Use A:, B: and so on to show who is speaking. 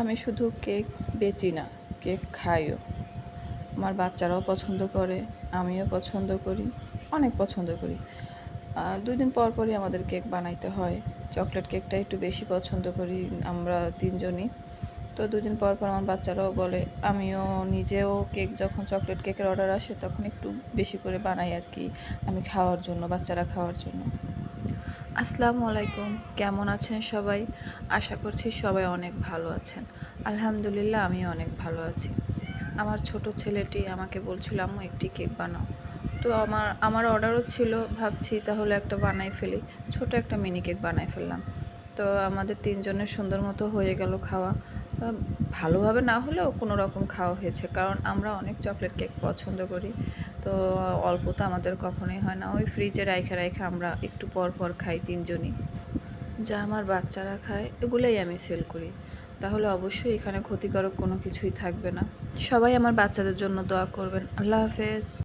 A: আমি শুধু কেক বেচি না, কেক খাইও। আমার বাচ্চারাও পছন্দ করে, আমিও পছন্দ করি, অনেক পছন্দ করি। দুই দিন পর পরই আমাদের কেক বানাইতে হয়। চকলেট কেকটা একটু বেশি পছন্দ করি আমরা তিনজনই। তো দুদিন পর পর আমার বাচ্চারাও বলে, আমিও নিজেও কেক, যখন চকলেট কেকের অর্ডার আসে তখন একটু বেশি করে বানাই আর কি, আমি খাওয়ার জন্য, বাচ্চারা খাওয়ার জন্য। আসসালামু আলাইকুম। কেমন আছেন সবাই? আশা করছি সবাই অনেক ভালো আছেন। আলহামদুলিল্লাহ আমি অনেক ভালো আছি। আমার ছোট ছেলেটি আমাকে বলছিল একটি কেক বানাও। তো আমার আমার অর্ডারও ছিল, ভাবছি তাহলে একটা বানাই ফেলি। ছোট একটা মিনি কেক বানাই ফেললাম। তো আমাদের তিনজনের সুন্দর মতো হয়ে গেল খাওয়া। ভালোভাবে না হলেও কোনো রকম খাওয়া হয়েছে। কারণ আমরা অনেক চকলেট কেক পছন্দ করি। তো অল্প তো আমাদের কখনোই হয় না। ওই ফ্রিজে রাইখে রাইখে আমরা একটু পর পর খাই তিনজনই। যা আমার বাচ্চারা খায়, এগুলোই আমি সেল করি। তাহলে অবশ্যই এখানে ক্ষতিকারক কোনো কিছুই থাকবে না। সবাই আমার বাচ্চাদের জন্য দোয়া করবেন। আল্লাহ হাফেজ।